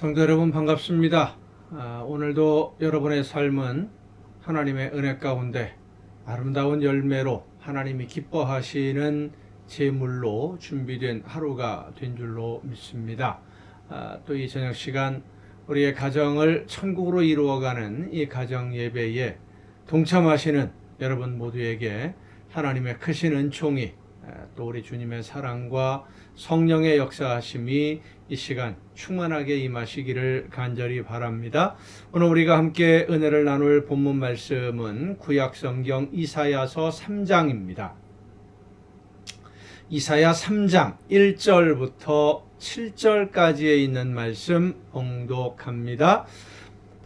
성도 여러분 반갑습니다. 아, 오늘도 여러분의 삶은 하나님의 은혜 가운데 아름다운 열매로 하나님이 기뻐하시는 제물로 준비된 하루가 된 줄로 믿습니다. 또이 저녁 시간 우리의 가정을 천국으로 이루어가는 이 가정 예배에 동참하시는 여러분 모두에게 하나님의 크신 은총이 아, 또 우리 주님의 사랑과 성령의 역사하심이 이 시간 충만하게 임하시기를 간절히 바랍니다. 오늘 우리가 함께 은혜를 나눌 본문 말씀은 구약 성경 이사야서 3장입니다. 이사야 3장 1절부터 7절까지에 있는 말씀 봉독합니다.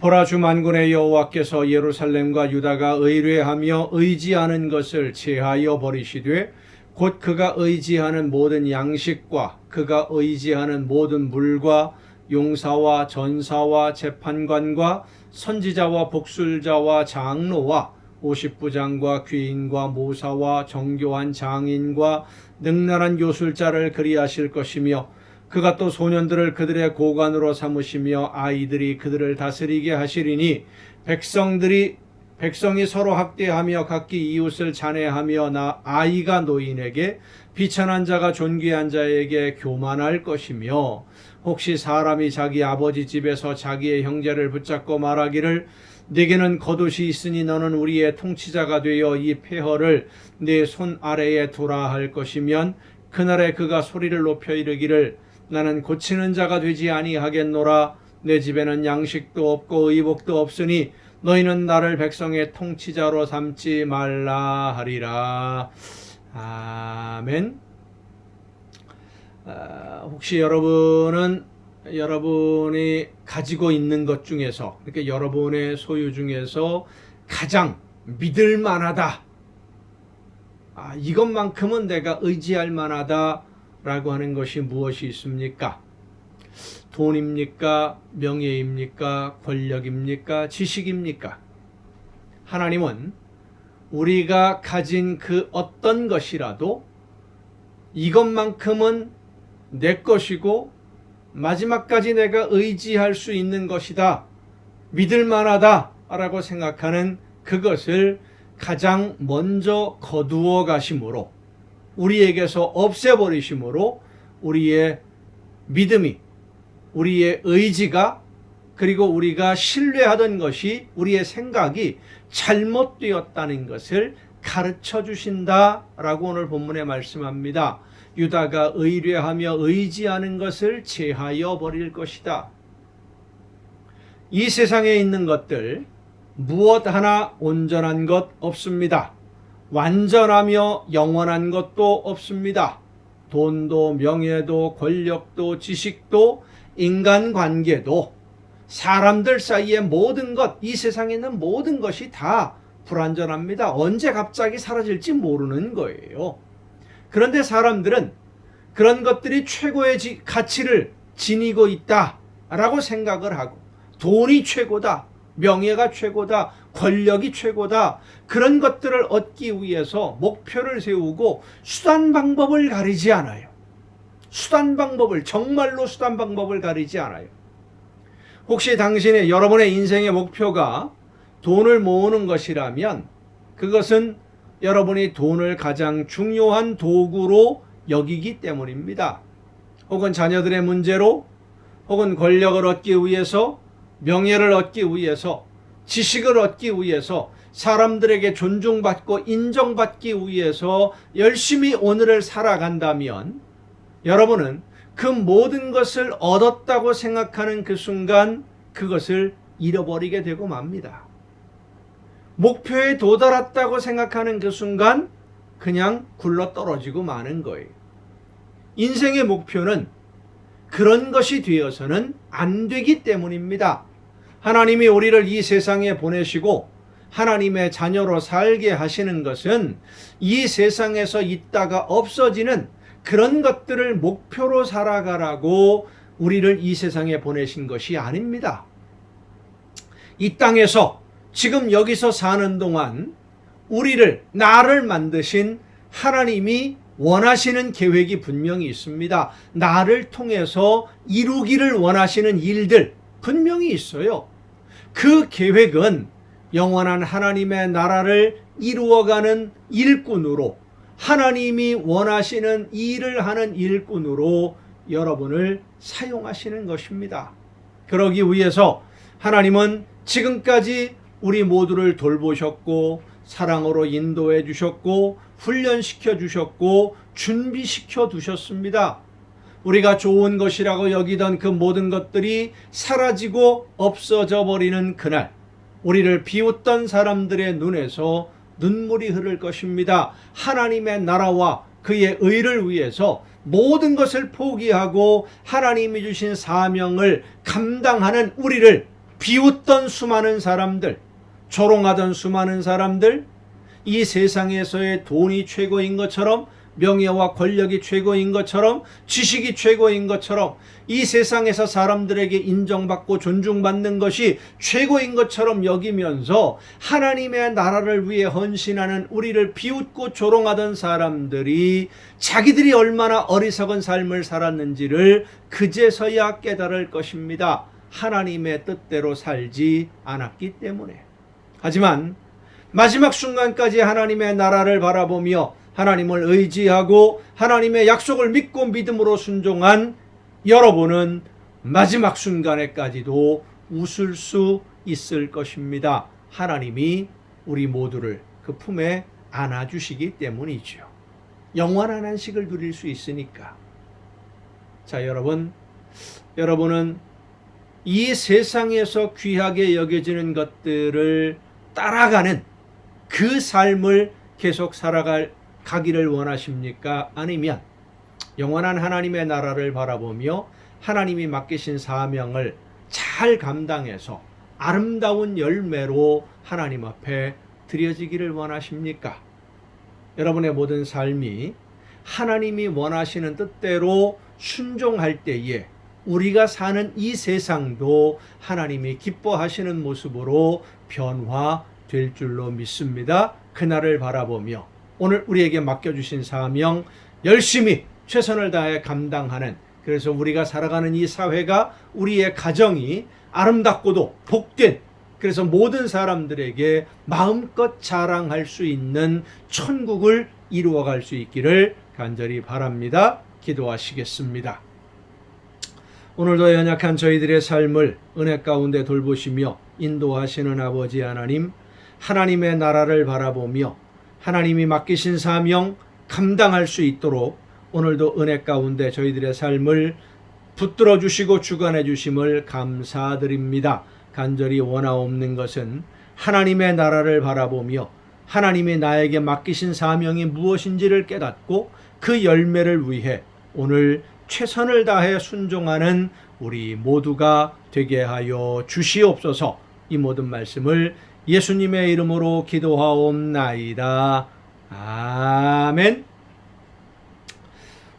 보라 주 만군의 여호와께서 예루살렘과 유다가 의뢰하며 의지하는 것을 제하여 버리시되 곧 그가 의지하는 모든 양식과 그가 의지하는 모든 물과 용사와 전사와 재판관과 선지자와 복술자와 장로와 오십부장과 귀인과 모사와 정교한 장인과 능란한 요술자를 그리하실 것이며 그가 또 소년들을 그들의 고관으로 삼으시며 아이들이 그들을 다스리게 하시리니 백성들이 백성이 서로 학대하며 각기 이웃을 잔해하며 나 아이가 노인에게 비천한 자가 존귀한 자에게 교만할 것이며 혹시 사람이 자기 아버지 집에서 자기의 형제를 붙잡고 말하기를 내게는 겉옷이 있으니 너는 우리의 통치자가 되어 이 폐허를 내 손 아래에 두라 할 것이면 그날에 그가 소리를 높여 이르기를 나는 고치는 자가 되지 아니하겠노라. 내 집에는 양식도 없고 의복도 없으니 너희는 나를 백성의 통치자로 삼지 말라 하리라. 아멘. 아, 혹시 여러분은 여러분이 가지고 있는 것 중에서, 그러니까 여러분의 소유 중에서 가장 믿을 만하다. 아, 이것만큼은 내가 의지할 만하다라고 하는 것이 무엇이 있습니까? 돈입니까? 명예입니까? 권력입니까? 지식입니까? 하나님은 우리가 가진 그 어떤 것이라도 이것만큼은 내 것이고 마지막까지 내가 의지할 수 있는 것이다. 믿을 만하다. 라고 생각하는 그것을 가장 먼저 거두어 가심으로 우리에게서 없애버리심으로 우리의 믿음이 우리의 의지가 그리고 우리가 신뢰하던 것이 우리의 생각이 잘못되었다는 것을 가르쳐 주신다라고 오늘 본문에 말씀합니다. 유다가 의뢰하며 의지하는 것을 제하여 버릴 것이다. 이 세상에 있는 것들 무엇 하나 온전한 것 없습니다. 완전하며 영원한 것도 없습니다. 돈도 명예도 권력도 지식도 인간관계도 사람들 사이의 모든 것, 이 세상에 있는 모든 것이 다 불완전합니다. 언제 갑자기 사라질지 모르는 거예요. 그런데 사람들은 그런 것들이 최고의 지, 가치를 지니고 있다라고 생각을 하고 돈이 최고다, 명예가 최고다, 권력이 최고다 그런 것들을 얻기 위해서 목표를 세우고 수단 방법을 가리지 않아요. 수단 방법을 정말로 수단 방법을 가리지 않아요. 혹시 당신의 여러분의 인생의 목표가 돈을 모으는 것이라면 그것은 여러분이 돈을 가장 중요한 도구로 여기기 때문입니다. 혹은 자녀들의 문제로 혹은 권력을 얻기 위해서 명예를 얻기 위해서 지식을 얻기 위해서 사람들에게 존중받고 인정받기 위해서 열심히 오늘을 살아간다면 여러분은 그 모든 것을 얻었다고 생각하는 그 순간 그것을 잃어버리게 되고 맙니다. 목표에 도달했다고 생각하는 그 순간 그냥 굴러 떨어지고 마는 거예요. 인생의 목표는 그런 것이 되어서는 안 되기 때문입니다. 하나님이 우리를 이 세상에 보내시고 하나님의 자녀로 살게 하시는 것은 이 세상에서 있다가 없어지는 그런 것들을 목표로 살아가라고 우리를 이 세상에 보내신 것이 아닙니다. 이 땅에서 지금 여기서 사는 동안 우리를 나를 만드신 하나님이 원하시는 계획이 분명히 있습니다. 나를 통해서 이루기를 원하시는 일들 분명히 있어요. 그 계획은 영원한 하나님의 나라를 이루어가는 일꾼으로 하나님이 원하시는 일을 하는 일꾼으로 여러분을 사용하시는 것입니다. 그러기 위해서 하나님은 지금까지 우리 모두를 돌보셨고 사랑으로 인도해 주셨고 훈련시켜 주셨고 준비시켜 두셨습니다. 우리가 좋은 것이라고 여기던 그 모든 것들이 사라지고 없어져 버리는 그날 우리를 비웃던 사람들의 눈에서 눈물이 흐를 것입니다. 하나님의 나라와 그의 의를 위해서 모든 것을 포기하고 하나님이 주신 사명을 감당하는 우리를 비웃던 수많은 사람들, 조롱하던 수많은 사람들, 이 세상에서의 돈이 최고인 것처럼 명예와 권력이 최고인 것처럼 지식이 최고인 것처럼 이 세상에서 사람들에게 인정받고 존중받는 것이 최고인 것처럼 여기면서 하나님의 나라를 위해 헌신하는 우리를 비웃고 조롱하던 사람들이 자기들이 얼마나 어리석은 삶을 살았는지를 그제서야 깨달을 것입니다. 하나님의 뜻대로 살지 않았기 때문에. 하지만 마지막 순간까지 하나님의 나라를 바라보며 하나님을 의지하고 하나님의 약속을 믿고 믿음으로 순종한 여러분은 마지막 순간에까지도 웃을 수 있을 것입니다. 하나님이 우리 모두를 그 품에 안아주시기 때문이죠. 영원한 안식을 누릴 수 있으니까. 자, 여러분. 여러분은 이 세상에서 귀하게 여겨지는 것들을 따라가는 그 삶을 계속 살아갈 가기를 원하십니까? 아니면 영원한 하나님의 나라를 바라보며 하나님이 맡기신 사명을 잘 감당해서 아름다운 열매로 하나님 앞에 드려지기를 원하십니까? 여러분의 모든 삶이 하나님이 원하시는 뜻대로 순종할 때에 우리가 사는 이 세상도 하나님이 기뻐하시는 모습으로 변화될 줄로 믿습니다. 그날을 바라보며 오늘 우리에게 맡겨주신 사명 열심히 최선을 다해 감당하는 그래서 우리가 살아가는 이 사회가 우리의 가정이 아름답고도 복된 그래서 모든 사람들에게 마음껏 자랑할 수 있는 천국을 이루어갈 수 있기를 간절히 바랍니다. 기도하시겠습니다. 오늘도 연약한 저희들의 삶을 은혜 가운데 돌보시며 인도하시는 아버지 하나님, 하나님의 나라를 바라보며 하나님이 맡기신 사명 감당할 수 있도록 오늘도 은혜 가운데 저희들의 삶을 붙들어 주시고 주관해 주심을 감사드립니다. 간절히 원하옵는 것은 하나님의 나라를 바라보며 하나님이 나에게 맡기신 사명이 무엇인지를 깨닫고 그 열매를 위해 오늘 최선을 다해 순종하는 우리 모두가 되게 하여 주시옵소서 이 모든 말씀을 예수님의 이름으로 기도하옵나이다. 아멘.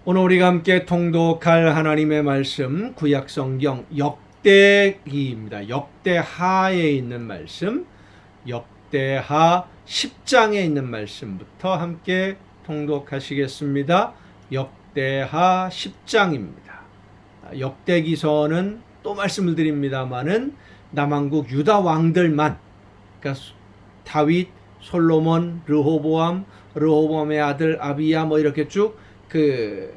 오늘 우리가 함께 통독할 하나님의 말씀 구약 성경 역대기입니다. 역대하에 있는 말씀 역대하 10장에 있는 말씀부터 함께 통독하시겠습니다. 역대하 10장입니다. 역대기서는 또 말씀을 드립니다마는 남왕국 유다 왕들만 그러니까 다윗, 솔로몬, 르호보암, 르호보암의 아들 아비야 뭐 이렇게 쭉 그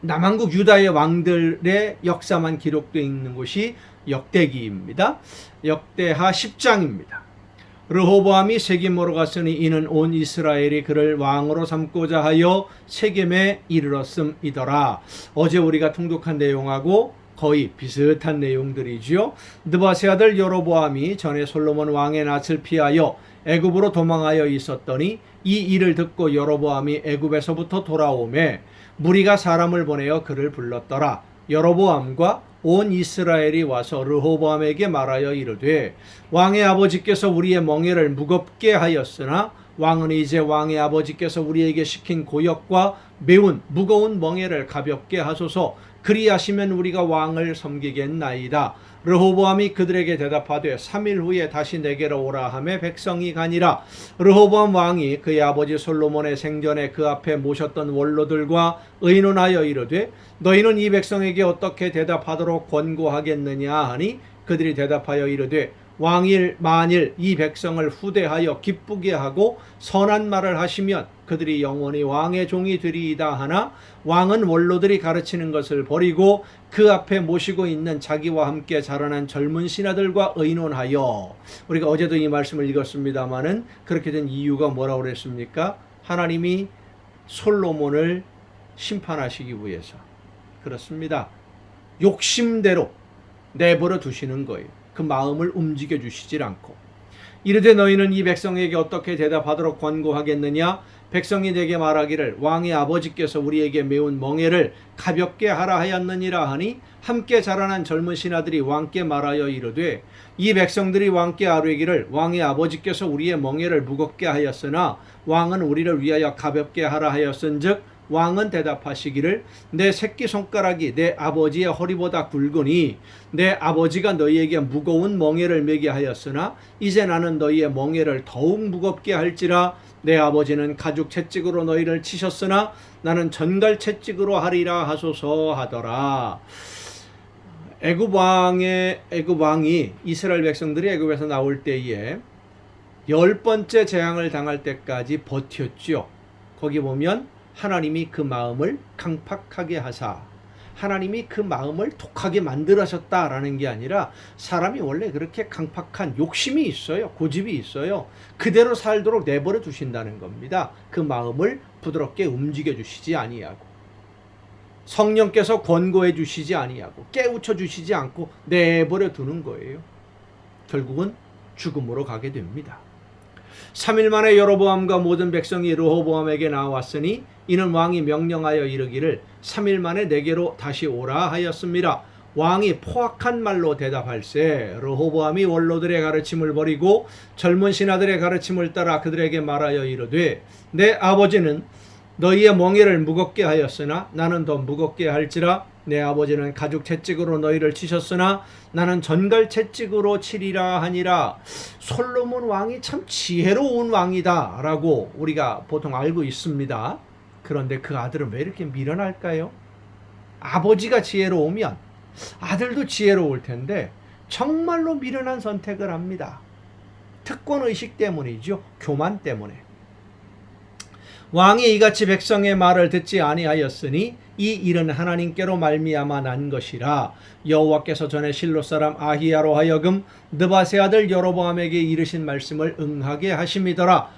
남한국 유다의 왕들의 역사만 기록되어 있는 곳이 역대기입니다. 역대하 10장입니다. 르호보암이 세겜으로 갔으니 이는 온 이스라엘이 그를 왕으로 삼고자 하여 세겜에 이르렀음이더라. 어제 우리가 통독한 내용하고 거의 비슷한 내용들이지요. 느바세 아들 여로보암이 전에 솔로몬 왕의 낯을 피하여 애굽으로 도망하여 있었더니 이 일을 듣고 여로보암이 애굽에서부터 돌아오매 무리가 사람을 보내어 그를 불렀더라. 여로보암과 온 이스라엘이 와서 르호보암에게 말하여 이르되 왕의 아버지께서 우리의 멍에를 무겁게 하였으나 왕은 이제 왕의 아버지께서 우리에게 시킨 고역과 매운 무거운 멍에를 가볍게 하소서 그리하시면 우리가 왕을 섬기겠나이다. 르호보암이 그들에게 대답하되 3일 후에 다시 내게로 오라 하매 백성이 가니라 르호보암 왕이 그의 아버지 솔로몬의 생전에 그 앞에 모셨던 원로들과 의논하여 이르되 너희는 이 백성에게 어떻게 대답하도록 권고하겠느냐 하니 그들이 대답하여 이르되 왕일 만일 이 백성을 후대하여 기쁘게 하고 선한 말을 하시면 그들이 영원히 왕의 종이 되리이다 하나 왕은 원로들이 가르치는 것을 버리고 그 앞에 모시고 있는 자기와 함께 자라난 젊은 신하들과 의논하여 우리가 어제도 이 말씀을 읽었습니다마는 그렇게 된 이유가 뭐라고 그랬습니까? 하나님이 솔로몬을 심판하시기 위해서 그렇습니다. 욕심대로 내버려 두시는 거예요. 그 마음을 움직여 주시질 않고 이르되 너희는 이 백성에게 어떻게 대답하도록 권고하겠느냐 백성이 내게 말하기를 왕의 아버지께서 우리에게 매운 멍에를 가볍게 하라 하였느니라 하니 함께 자라난 젊은 신하들이 왕께 말하여 이르되 이 백성들이 왕께 아뢰기를 왕의 아버지께서 우리의 멍에를 무겁게 하였으나 왕은 우리를 위하여 가볍게 하라 하였은즉 왕은 대답하시기를 내 새끼 손가락이 내 아버지의 허리보다 굵으니 내 아버지가 너희에게 무거운 멍에를 매게 하였으나 이제 나는 너희의 멍에를 더욱 무겁게 할지라 내 아버지는 가죽 채찍으로 너희를 치셨으나 나는 전갈 채찍으로 하리라 하소서 하더라. 애굽 왕의 애굽 왕이 이스라엘 백성들이 애굽에서 나올 때에 열 번째 재앙을 당할 때까지 버텼지요. 거기 보면 하나님이 그 마음을 강팍하게 하사 하나님이 그 마음을 독하게 만들어셨다라는 게 아니라 사람이 원래 그렇게 강팍한 욕심이 있어요. 고집이 있어요. 그대로 살도록 내버려 두신다는 겁니다. 그 마음을 부드럽게 움직여 주시지 아니하고 성령께서 권고해 주시지 아니하고 깨우쳐 주시지 않고 내버려 두는 거예요. 결국은 죽음으로 가게 됩니다. 3일 만에 여로보암과 모든 백성이 르호보암에게 나왔으니 이는 왕이 명령하여 이르기를 3일 만에 내게로 다시 오라 하였습니다. 왕이 포악한 말로 대답할세 르호보암이 원로들의 가르침을 버리고 젊은 신하들의 가르침을 따라 그들에게 말하여 이르되 내 아버지는 너희의 멍에를 무겁게 하였으나 나는 더 무겁게 할지라 내 아버지는 가죽 채찍으로 너희를 치셨으나 나는 전갈 채찍으로 치리라 하니라 솔로몬 왕이 참 지혜로운 왕이다라고 우리가 보통 알고 있습니다. 그런데 그 아들은 왜 이렇게 미련할까요? 아버지가 지혜로우면 아들도 지혜로울 텐데 정말로 미련한 선택을 합니다. 특권 의식 때문이죠. 교만 때문에. 왕이 이같이 백성의 말을 듣지 아니하였으니 이 일은 하나님께로 말미암아 난 것이라 여호와께서 전에 실로 사람 아히야로 하여금 느바세 아들 여로보암에게 이르신 말씀을 응하게 하심이더라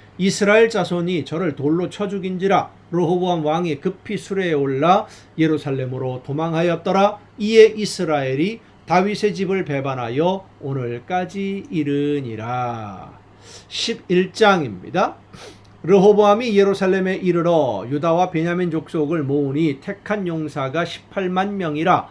이스라엘 자손이 저를 돌로 쳐 죽인지라 르호보암 왕이 급히 수레에 올라 예루살렘으로 도망하였더라. 이에 이스라엘이 다윗의 집을 배반하여 오늘까지 이르니라. 11장입니다. 르호보암이 예루살렘에 이르러 유다와 베냐민 족속을 모으니 택한 용사가 18만 명이라.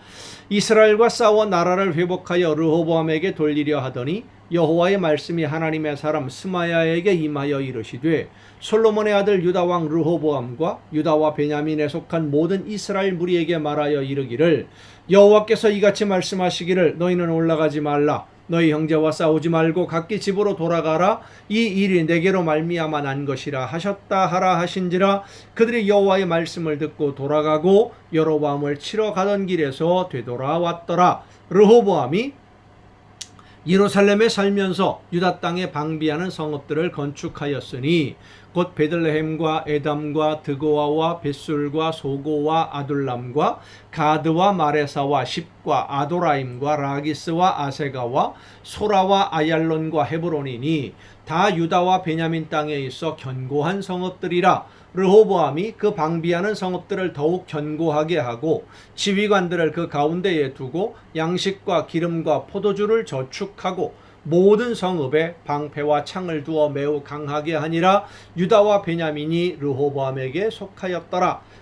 이스라엘과 싸워 나라를 회복하여 르호보암에게 돌리려 하더니 여호와의 말씀이 하나님의 사람 스마야에게 임하여 이르시되 솔로몬의 아들 유다 왕 르호보암과 유다와 베냐민에 속한 모든 이스라엘 무리에게 말하여 이르기를 여호와께서 이같이 말씀하시기를 너희는 올라가지 말라. 너희 형제와 싸우지 말고 각기 집으로 돌아가라. 이 일이 내게로 말미암아 난 것이라 하셨다 하라 하신지라 그들이 여호와의 말씀을 듣고 돌아가고 여로보암을 치러 가던 길에서 되돌아왔더라. 르호보암이 예루살렘에 살면서 유다 땅에 방비하는 성읍들을 건축하였으니 곧 베들레헴과 에담과 드고아와 벳술과 소고와 아둘람과 가드와 마레사와 십과 아도라임과 라기스와 아세가와 소라와 아얄론과 헤브론이니 다 유다와 베냐민 땅에 있어 견고한 성읍들이라 르호보암이 그 방비하는 성읍들을 더욱 견고하게 하고 지휘관들을 그 가운데에 두고 양식과 기름과 포도주를 저축하고 모든 성읍에 방패와 창을 두어 매우 강하게 하니라 유다와 베냐민이 르호보암에게 속하였더라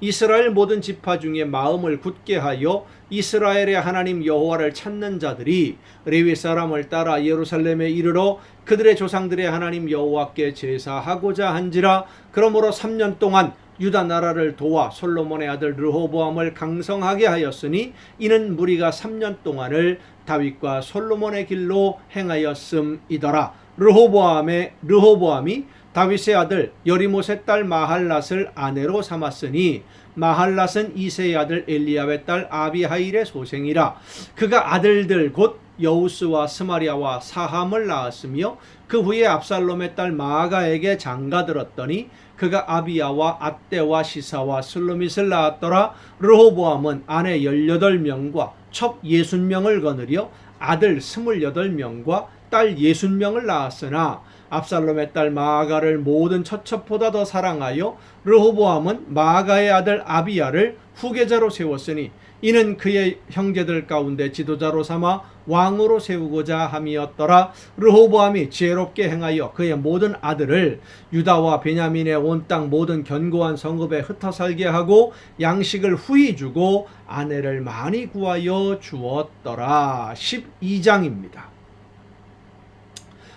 이스라엘 모든 지파 중에 마음을 굳게 하여 이스라엘의 하나님 여호와를 찾는 자들이 레위 사람을 따라 예루살렘에 이르러 그들의 조상들의 하나님 여호와께 제사하고자 한지라 그러므로 3년 동안 유다 나라를 도와 솔로몬의 아들 르호보암을 강성하게 하였으니 이는 무리가 3년 동안을 다윗과 솔로몬의 길로 행하였음이더라. 르호보암의 르호보암이 다윗의 아들 여리못의 딸 마할랏을 아내로 삼았으니 마할랏은 이세의 아들 엘리압의 딸 아비하일의 소생이라. 그가 아들들 곧 여우스와 스마리아와 사함을 낳았으며 그 후에 압살롬의 딸 마아가에게 장가들었더니 그가 아비야와 앗대와 시사와 슬로밋을 낳았더라. 르호보암은 아내 18명과 첩 60명을 거느려 아들 28명과 딸 60명을 낳았으나 압살롬의 딸 마아가를 모든 처첩보다 더 사랑하여 르호보암은 마아가의 아들 아비야를 후계자로 세웠으니 이는 그의 형제들 가운데 지도자로 삼아 왕으로 세우고자 함이었더라. 르호보암이 지혜롭게 행하여 그의 모든 아들을 유다와 베냐민의 온 땅 모든 견고한 성읍에 흩어 살게 하고 양식을 후히 주고 아내를 많이 구하여 주었더라. 12장입니다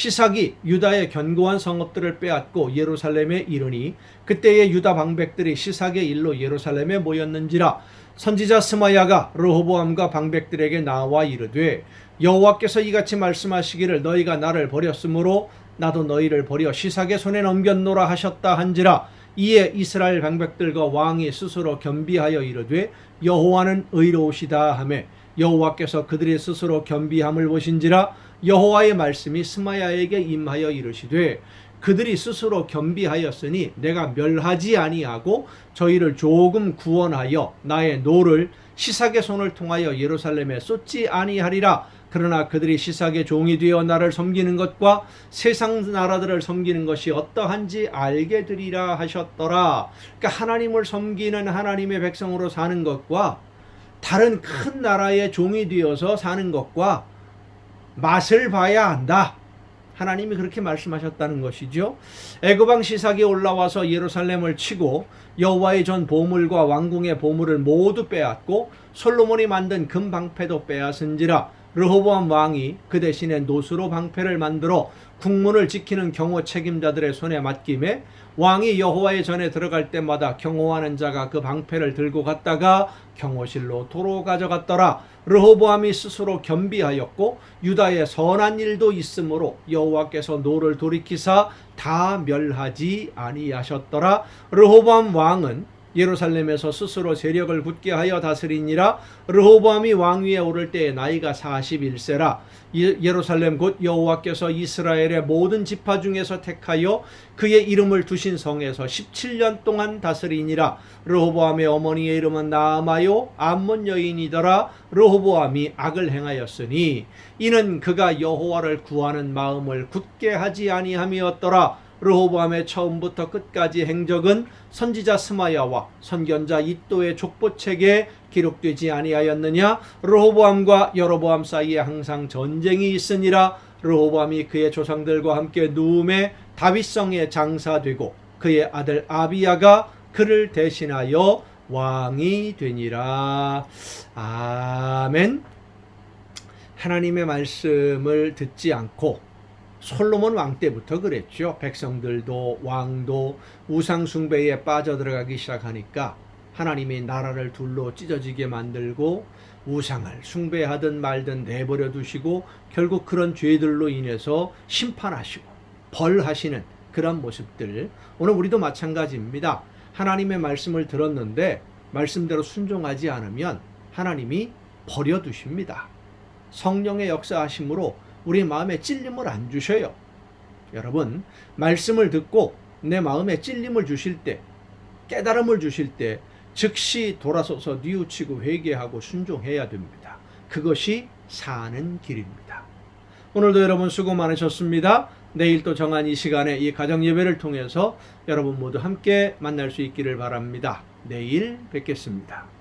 시삭이 유다의 견고한 성읍들을 빼앗고 예루살렘에 이르니 그때의 유다 방백들이 시삭의 일로 예루살렘에 모였는지라 선지자 스마야가 르호보암과 방백들에게 나와 이르되 여호와께서 이같이 말씀하시기를 너희가 나를 버렸으므로 나도 너희를 버려 시삭의 손에 넘겼노라 하셨다 한지라 이에 이스라엘 방백들과 왕이 스스로 겸비하여 이르되 여호와는 의로우시다 하매 여호와께서 그들의 스스로 겸비함을 보신지라 여호와의 말씀이 스마야에게 임하여 이르시되 그들이 스스로 겸비하였으니 내가 멸하지 아니하고 저희를 조금 구원하여 나의 노를 시삭의 손을 통하여 예루살렘에 쏟지 아니하리라 그러나 그들이 시삭의 종이 되어 나를 섬기는 것과 세상 나라들을 섬기는 것이 어떠한지 알게 되리라 하셨더라. 그러니까 하나님을 섬기는 하나님의 백성으로 사는 것과 다른 큰 나라의 종이 되어서 사는 것과 맛을 봐야 한다. 하나님이 그렇게 말씀하셨다는 것이죠. 애굽왕 시삭이 올라와서 예루살렘을 치고 여호와의 전 보물과 왕궁의 보물을 모두 빼앗고 솔로몬이 만든 금 방패도 빼앗은지라 르호보암 왕이 그 대신에 노수로 방패를 만들어 국문을 지키는 경호 책임자들의 손에 맡김에 왕이 여호와의 전에 들어갈 때마다 경호하는 자가 그 방패를 들고 갔다가 경호실로 도로 가져갔더라. 르호보암이 스스로 겸비하였고 유다의 선한 일도 있으므로 여호와께서 노를 돌이키사 다 멸하지 아니하셨더라. 르호보암 왕은 예루살렘에서 스스로 세력을 굳게 하여 다스리니라. 르호보암이 왕위에 오를 때에 나이가 41세라. 예루살렘 곧 여호와께서 이스라엘의 모든 지파 중에서 택하여 그의 이름을 두신 성에서 17년 동안 다스리니라. 르호보암의 어머니의 이름은 나아마요 암몬 여인이더라. 르호보암이 악을 행하였으니 이는 그가 여호와를 구하는 마음을 굳게 하지 아니함이었더라 르호보암의 처음부터 끝까지 행적은 선지자 스마야와 선견자 이또의 족보책에 기록되지 아니하였느냐 르호보암과 여로보암 사이에 항상 전쟁이 있으니라 르호보암이 그의 조상들과 함께 누움에 다윗성에 장사되고 그의 아들 아비야가 그를 대신하여 왕이 되니라. 아멘. 하나님의 말씀을 듣지 않고 솔로몬 왕 때부터 그랬죠. 백성들도 왕도 우상 숭배에 빠져들어가기 시작하니까 하나님이 나라를 둘로 찢어지게 만들고 우상을 숭배하든 말든 내버려 두시고 결국 그런 죄들로 인해서 심판하시고 벌하시는 그런 모습들 오늘 우리도 마찬가지입니다. 하나님의 말씀을 들었는데 말씀대로 순종하지 않으면 하나님이 버려 두십니다. 성령의 역사하심으로 우리 마음에 찔림을 안 주셔요. 여러분, 말씀을 듣고 내 마음에 찔림을 주실 때, 깨달음을 주실 때 즉시 돌아서서 뉘우치고 회개하고 순종해야 됩니다. 그것이 사는 길입니다. 오늘도 여러분 수고 많으셨습니다. 내일 또 정한 이 시간에 이 가정 예배를 통해서 여러분 모두 함께 만날 수 있기를 바랍니다. 내일 뵙겠습니다.